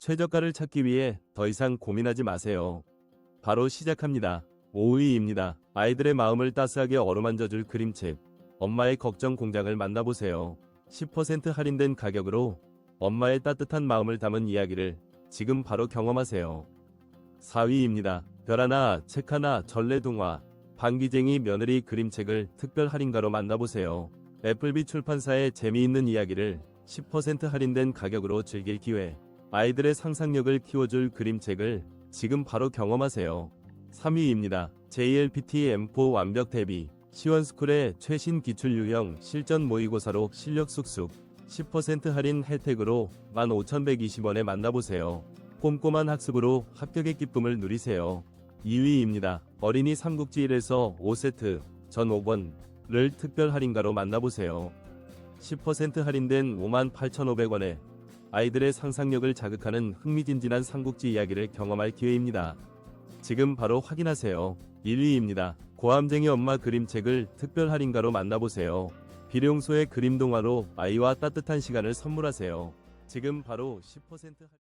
최저가를 찾기 위해 더 이상 고민하지 마세요. 바로 시작합니다. 5위입니다. 아이들의 마음을 따스하게 어루만져줄 그림책. 엄마의 걱정 공장을 만나보세요. 10% 할인된 가격으로 엄마의 따뜻한 마음을 담은 이야기를 지금 바로 경험하세요. 4위입니다. 별 하나, 책 하나, 전래동화, 방귀쟁이 며느리 그림책을 특별 할인가로 만나보세요. 애플비 출판사의 재미있는 이야기를 10% 할인된 가격으로 즐길 기회. 아이들의 상상력을 키워줄 그림책을 지금 바로 경험하세요. 3위입니다. JLPT M4 완벽 대비. 시원스쿨의 최신 기출 유형 실전 모의고사로 실력 쑥쑥 10% 할인 혜택으로 15,120원에 만나보세요. 꼼꼼한 학습으로 합격의 기쁨을 누리세요. 2위입니다. 어린이 삼국지 1에서 5세트 전 5번을 특별 할인가로 만나보세요. 10% 할인된 58,500원에 아이들의 상상력을 자극하는 흥미진진한 삼국지 이야기를 경험할 기회입니다. 지금 바로 확인하세요. 1위입니다. 고함쟁이 엄마 그림책을 특별 할인가로 만나보세요. 비룡소의 그림 동화로 아이와 따뜻한 시간을 선물하세요. 지금 바로 10% 할인